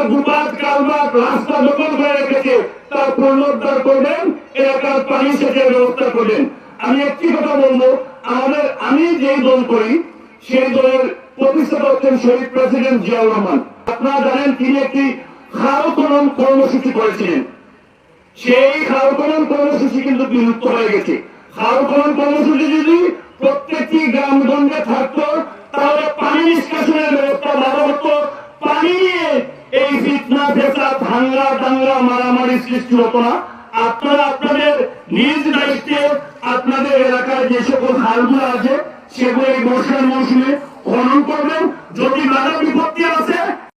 এলাকার গুপাত কালবাদ রাস্তা দখল করে রেখেছে। তার পুনরুদ্ধার করবেন, এলাকার পানি সেচের ব্যবস্থা করবেন। আমি একটি কথা বলব, আমাদের, আমি যেই দল করি, সেই দলের প্রতিষ্ঠাতা হচ্ছেন শহীদ প্রেসিডেন্ট জিয়াউর রহমান। আপনারা জানেন তিনি একটি খাল কর্মসূচি করেছিলেন। সেই খাল কর্মসূচি কিন্তু বিলুপ্ত হয়ে গেছে। খাল কর্মসূচি যদি ভাঙ্গা মারামারি সৃষ্টি হতো না। আপনারা আপনাদের নিজ দায়িত্বে আপনাদের এলাকায় যে সকল খালগুলো আছে, সেগুলো বর্ষার মৌসুমে খনন করবেন।